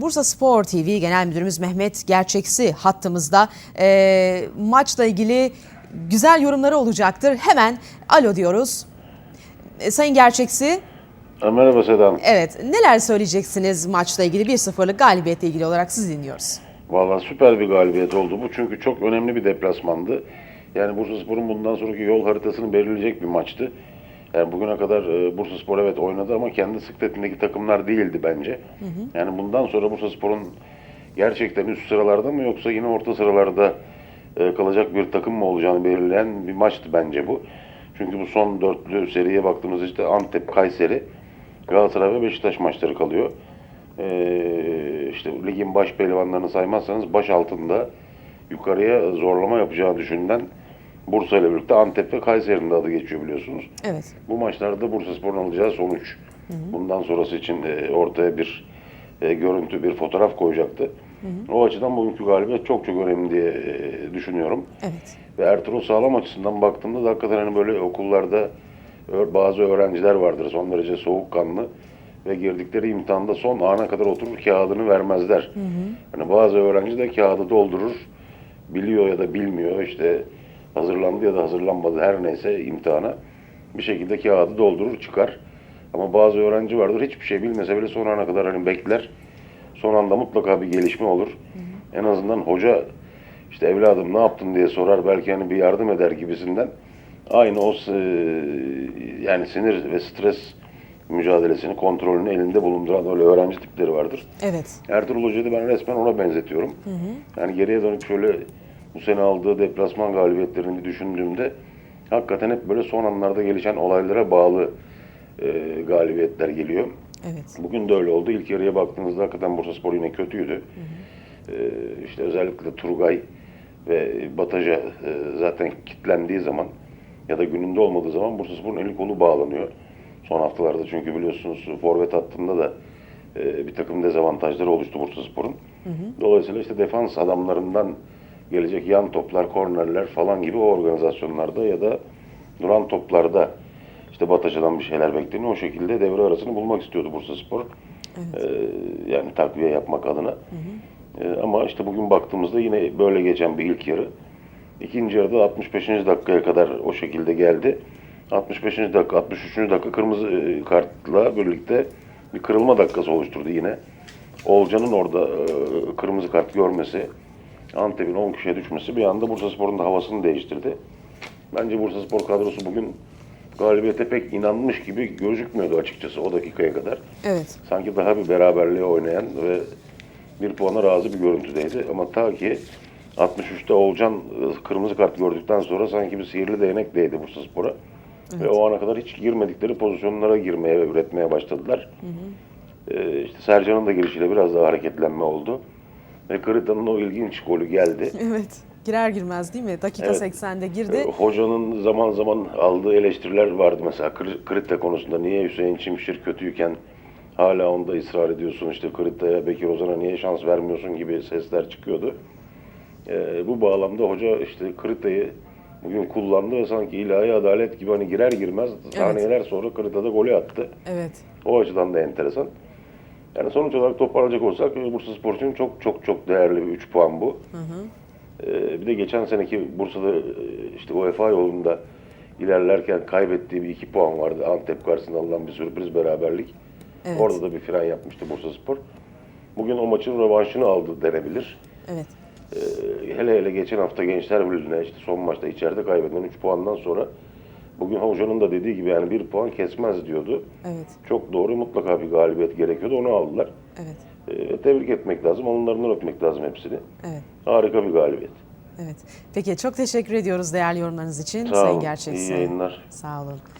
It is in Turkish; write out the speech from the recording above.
Bursa Spor TV Genel Müdürümüz Mehmet Gerçeksi hattımızda Ee, maçla ilgili güzel yorumları olacaktır. Hemen alo diyoruz. Ee, Sayın Gerçeksi, Ha, Merhaba Sedan. evet neler söyleyeceksiniz maçla ilgili 1-0'lık galibiyetle ilgili olarak siz dinliyoruz. Vallahi süper bir galibiyet oldu bu. Çünkü çok önemli bir deplasmandı. Yani Bursaspor'un bundan sonraki yol haritasını belirleyecek bir maçtı. Yani bugüne kadar e, Bursaspor evet oynadı ama kendi sıkletindeki takımlar değildi bence. Yani bundan sonra Bursaspor'un gerçekten üst sıralarda mı yoksa yine orta sıralarda e, kalacak bir takım mı olacağını belirleyen bir maçtı bence bu. Çünkü bu son dörtlü seriye baktığımızda işte Antep, Kayseri, Galatasaray ve Beşiktaş maçları kalıyor. Ee, işte ligin baş pehlivanlarını saymazsanız baş altında yukarıya zorlama yapacağını düşünülen Bursa ile birlikte Antep ve Kayseri'nin de adı geçiyor biliyorsunuz. Evet. Bu maçlarda Bursaspor'un alacağı sonuç. Bundan sonrası için e, ortaya bir e, görüntü, bir fotoğraf koyacaktı. O açıdan bugünkü galibiyet çok çok önemli diye e, düşünüyorum. Evet. Ve Ertuğrul Sağlam açısından baktığımda da hakikaten hani böyle okullarda bazı öğrenciler vardır son derece soğukkanlı ve girdikleri imtihanda son ana kadar oturur kağıdını vermezler. Hani bazı öğrenci de kağıdı doldurur, biliyor ya da bilmiyor işte hazırlandı ya da hazırlanmadı her neyse imtihana bir şekilde kağıdı doldurur çıkar. Ama bazı öğrenci vardır hiçbir şey bilmese bile son ana kadar hani bekler. Son anda mutlaka bir gelişme olur. En azından hoca işte evladım ne yaptın diye sorar belki hani bir yardım eder gibisinden. Aynı o s- yani sinir ve stres mücadelesini, kontrolünü elinde bulunduran öyle öğrenci tipleri vardır. Evet. Ertuğrul Hoca'yı ben resmen ona benzetiyorum. Yani geriye dönüp şöyle bu sene aldığı deplasman galibiyetlerini düşündüğümde hakikaten hep böyle son anlarda gelişen olaylara bağlı e, galibiyetler geliyor. Evet. Bugün de öyle oldu. İlk yarıya baktığınızda hakikaten Bursaspor yine kötüydü. Ee, işte özellikle Turgay ve Bataja e, zaten kitlendiği zaman ya da gününde olmadığı zaman Bursaspor'un eli kolu bağlanıyor. Son haftalarda çünkü biliyorsunuz forvet hattında da e, bir takım dezavantajları oluştu Bursaspor'un. Dolayısıyla işte defans adamlarından gelecek yan toplar, kornerler falan gibi o organizasyonlarda ya da duran toplarda işte Bataşa'dan bir şeyler bekleniyor. O şekilde devre arasını bulmak istiyordu Bursaspor. Ee, yani takviye yapmak adına. Ee, ama işte bugün baktığımızda yine böyle geçen bir ilk yarı. İkinci yarıda 65. dakikaya kadar o şekilde geldi. 65. dakika, 63. dakika kırmızı e, kartla birlikte bir kırılma dakikası oluşturdu yine. Olcan'ın orada e, kırmızı kart görmesi, Antep'in 10 kişiye düşmesi bir anda Bursaspor'un da havasını değiştirdi. Bence Bursaspor kadrosu bugün galibiyete pek inanmış gibi gözükmüyordu açıkçası o dakikaya kadar. Evet. Sanki daha bir beraberliğe oynayan ve bir puana razı bir görüntüdeydi. Ama ta ki 63'te Olcan e, kırmızı kart gördükten sonra sanki bir sihirli değnek değdi Bursaspor'a. Ve o ana kadar hiç girmedikleri pozisyonlara girmeye ve üretmeye başladılar. Ee, işte Sercan'ın da girişiyle biraz daha hareketlenme oldu. Kırıta'nın o ilginç golü geldi. Evet. Girer girmez değil mi? Dakika Evet. 80'de Ee, girdi. Hocanın zaman zaman aldığı eleştiriler vardı mesela Kırıtta konusunda. Niye Hüseyin Çimşir kötüyken hala onda ısrar ediyorsun işte Kırıtta'ya, Bekir Ozan'a niye şans vermiyorsun gibi sesler çıkıyordu. Ee, bu bağlamda hoca işte Kırıtta'yı bugün kullandı ve sanki ilahi adalet gibi hani girer girmez saniyeler sonra Kırıtta'da golü attı. Evet. O açıdan da enteresan. Yani sonuç olarak toparlayacak olsak Bursa Spor için çok çok çok değerli bir 3 puan bu. Ee, bir de geçen seneki Bursa'da e, işte UEFA yolunda ilerlerken kaybettiği bir 2 puan vardı. Antep karşısında alınan bir sürpriz beraberlik. Evet. Orada da bir fren yapmıştı Bursa Spor. Bugün o maçın rövanşını aldı denebilir. Evet. Ee, hele hele geçen hafta Gençler Birliği'ne işte son maçta içeride kaybedilen 3 puandan sonra bugün hocanın da dediği gibi yani bir puan kesmez diyordu. Evet. Çok doğru mutlaka bir galibiyet gerekiyordu. Onu aldılar. Evet. Ee, tebrik etmek lazım. Onlarından öpmek lazım hepsini. Evet. Harika bir galibiyet. Evet. Peki çok teşekkür ediyoruz değerli yorumlarınız için Sağ Sayın olun. Gerçekçi. İyi yayınlar. Sağ olun.